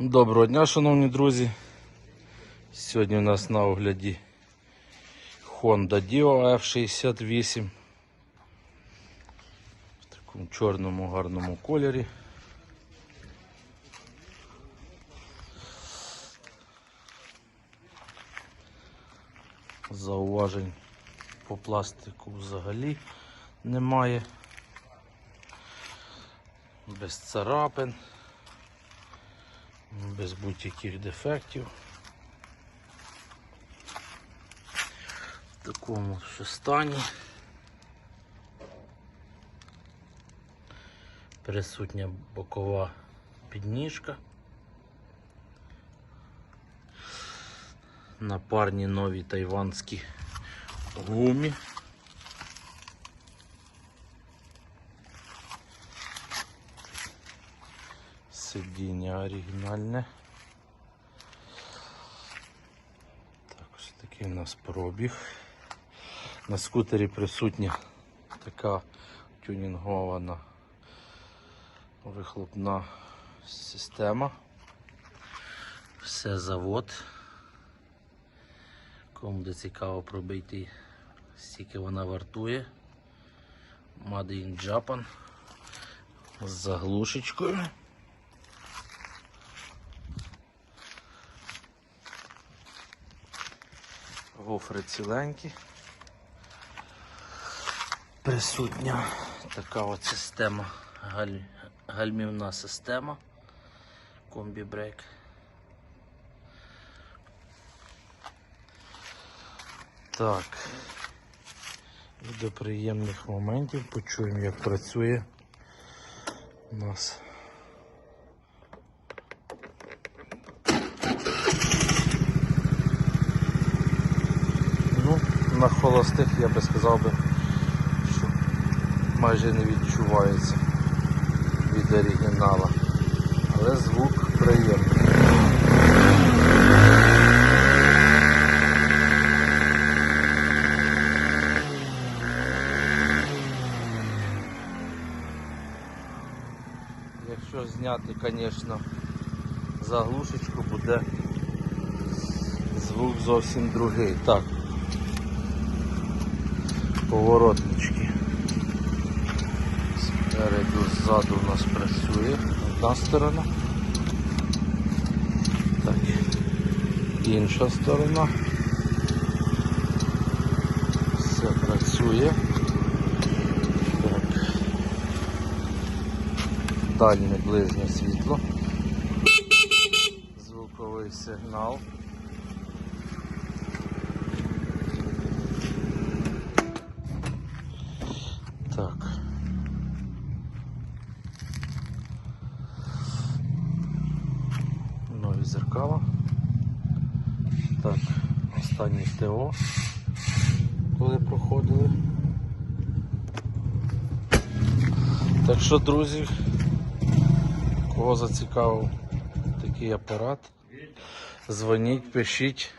Доброго дня, шановні друзі. Сьогодні у нас на огляді Honda Dio F68 в такому чорному гарному кольорі. Зауважень по пластику взагалі немає. Без царапин без будь-яких дефектів. В такому ще стані. Присутня бокова підніжка. На парні нові тайванські гумі. Сидіння оригінальне. Так, ось такий у нас пробіг. На скутері присутня така тюнінгована вихлопна система. Все завод. Кому буде цікаво пробити, стільки вона вартує. Made in Japan з заглушечкою. Гофри ціленькі. Присутня така от система, галь... гальмівна система. Комбі-брейк. Так. І до приємних моментів почуємо, як працює у нас. На холостих я би сказав би, що майже не відчувається від оригінала. Але звук приємний. Якщо зняти, звісно, заглушечку, буде звук зовсім другий. Так, поворотнички. Спереду, ззаду у нас працює одна сторона. Так, інша сторона. Все працює. Так. Дальнє ближнє світло. Звуковий сигнал. Так. Нові зеркала. Так, останнє ТО, коли проходили. Так що, друзі, кого зацікавив такий апарат, дзвоніть, пишіть.